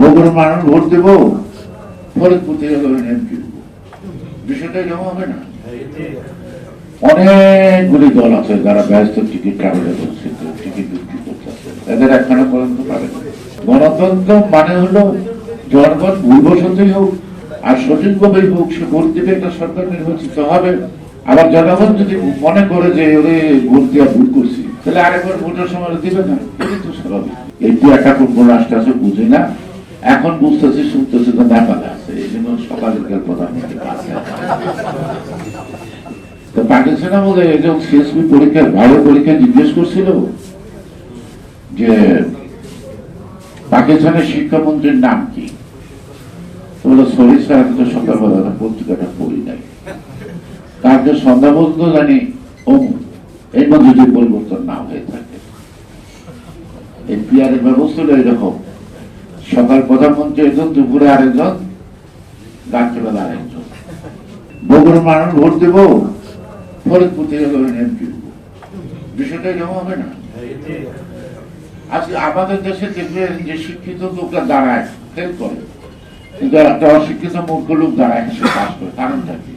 বগুড়া মানুষ ভোট দেব ফরিদপুর থেকে এমপি বিষয়টা এরকম হবে না। অনেকগুলি দল আছে যারা ব্যস্ত, টিকিট কাগজে করছে টিকিট বিক্রি করতেছে এদের একখানা পর্যন্ত পারে গণতন্ত্র মানে হলো জনগণ ভুলবশতই হোক, আর সঠিকভাবেই হোক, সে ভোট দেবে একটা সরকার নির্বাচিত হবে। আবার জনগণ যদি মনে করে যে, ওরে, ভোট দেওয়া ভুল করছি, তাহলে আরেকবার ভোটের সময় দিবে না। এটাই তো স্বাভাবিক। এই দু একটা কোন রাষ্ট্র আছে বুঝি না। এখন বুঝতেছি, শুনতেছি তো ব্যাপার আছে, এই জন্য সকালের তো পাকিস্তান আমাদের একজন সিএসপি পরীক্ষার ভালো পরীক্ষা জিজ্ঞেস করছিল যে পাকিস্তানের শিক্ষামন্ত্রীর নাম কি? বলল সরি স্যার, আমি তো সকালবেলা পত্রিকাটা পড়ি নাই। তার যে সন্ধ্যা পর্যন্ত জানি, অমুক, এর মধ্যে যদি পরিবর্তন না হয়ে থাকে। এই পিয়ারের ব্যবস্থা হলো এরকম। সকাল প্রধানমন্ত্রী একজন, দুপুরে আরেকজন, রাত্রিবেলা আরেকজন। বগুড়া মানুষ ভোট দেব, ফরিদপুর থেকে এমপি বিষয়টা এরকম হবে না। আজকে আমাদের দেশে দেখবেন যে শিক্ষিত লোকরা দাঁড়ায় ফেল করে। কিন্তু একটা অশিক্ষিত মূর্খ লোক দাঁড়ায়, সে পাস করে। কারণটা কি?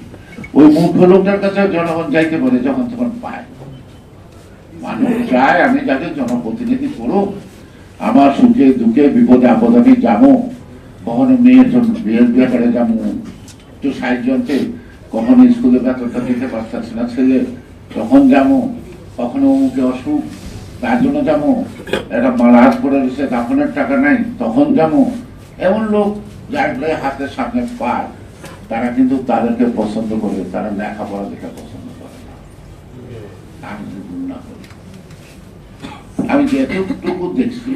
ওই মূর্খ লোকটার কাছে জনগণ যাইতে পারে, যখন তখন পায়। মানুষ চায় আমি যাকে জনপ্রতিনিধি করো আমার সুখে দুঃখে বিপদে আপদে আমি যাব। কখনো মেয়ের জন্য বিয়ের ব্যাপারে যাব। একটু সাহায্যতে কখনো স্কুলে বেতনটা দিতে পারতেছে না, ছেলে। তখন যাব, কখনো অমুকে অসুখ, তার জন্য যাব। একটা মালাজ করে রয়েছে দাফনের টাকা নাই, তখন যাব। এমন লোক যার হাতের সামনে পায় তারা কিন্তু তাদেরকে পছন্দ করে, তারা লেখাপড়া দেখে পছন্দ করে না। আমি করি আমি যেটুকু দেখছি,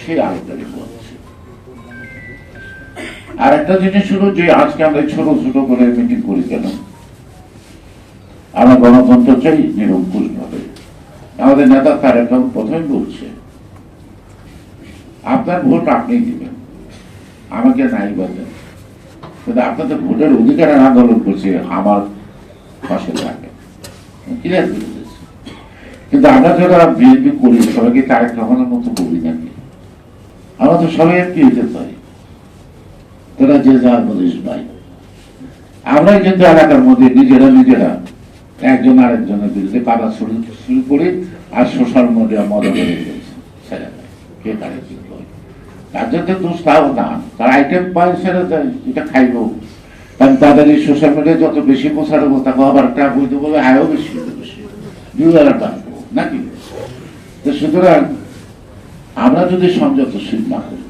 সে আলোটাই বলছি আর একটা জিনিস হলো যে আজকে আমরা ছোট ছোট করে মিটিং করি কেন? আমরা গণতন্ত্র চাই, নিরঙ্কুশ ভাবে। আমাদের নেতা তার একদম প্রথমে বলছে? আপনার ভোট আপনি দিবেন, আমাকে নাই বলেন কিন্তু আপনাদের ভোটের অধিকার আন্দোলন করছে, আমার পাশে থাকে। ক্লিয়ার কিন্তু আমরা যারা বিএনপি করি সবাইকে তারেক রহমানের মতো করি নাকি? আমরা তো সবাই একটি হতে চাই। তারা যে যার মধ্যে ভাই। আমরা কিন্তু এলাকার মধ্যে নিজেরা নিজেরা একজন আরেকজনের বিরুদ্ধে কাদা শুরু শুরু করি আর সোশ্যাল মিডিয়া মজা করে ছেড়ে দেয়। কে কারে কি তার জন্য দোষ তাও না। তার আইটেম পায় দেয়। এটা খাইব। কারণ তাদের এই সোশ্যাল মিডিয়া যত বেশি প্রচারবো তাকে আবার টাকা বইতে বলে আয়ও বেশি বেশি দুবেলা টানবো নাকি? তো সুতরাং আমরা যদি সংযতশীল না করি,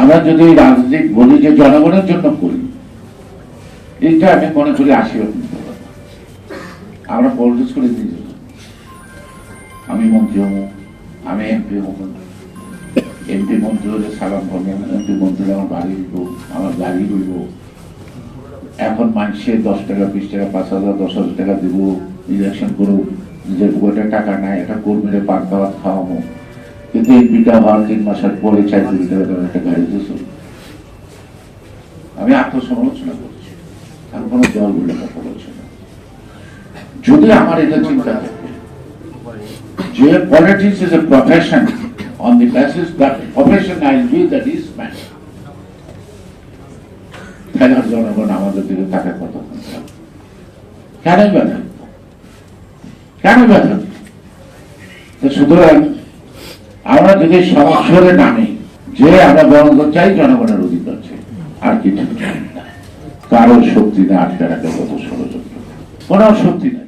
আমরা যদি রাজনীতি বলি যে জনগণের জন্য করি এইটা আমি মনে করি পারব আমরা পলিটিক্স করে যাব। আমি মন্ত্রী হব, আমি এমপি হব। এমপি মন্ত্রী হলে সালাম করব এমপি মন্ত্রী আমার বাড়ি দিব আমার গাড়ি দিব এখন মানুষে দশ টাকা, বিশ টাকা, পাঁচ হাজার, দশ হাজার টাকা দিব ইলেকশন করুক। নিজের পকেটে টাকা নাই, এটা কর্মীরা দাওয়াত খাওয়াবো। কিন্তু এই পিতা হওয়ার তিন মাসের পরে গাড়ি আমি আত্মসমালোচনা করছি। কোনো বলে কথা না। যদি আমার এটা চিন্তা যে politics is a profession on the basis that profession I that is man খেলার জনগণ আমাদের দিকে তাকে কথা কেন কেন ব্যথা তো সুতরাং আমরা যদি সমস্যারে নামি, যে আমরা গণতন্ত্র চাই জনগণের অধিকার আর কিছু চাই না। কারোর শক্তি না আটকে রাখা কত ষড়যন্ত্র কোনো শক্তি নাই।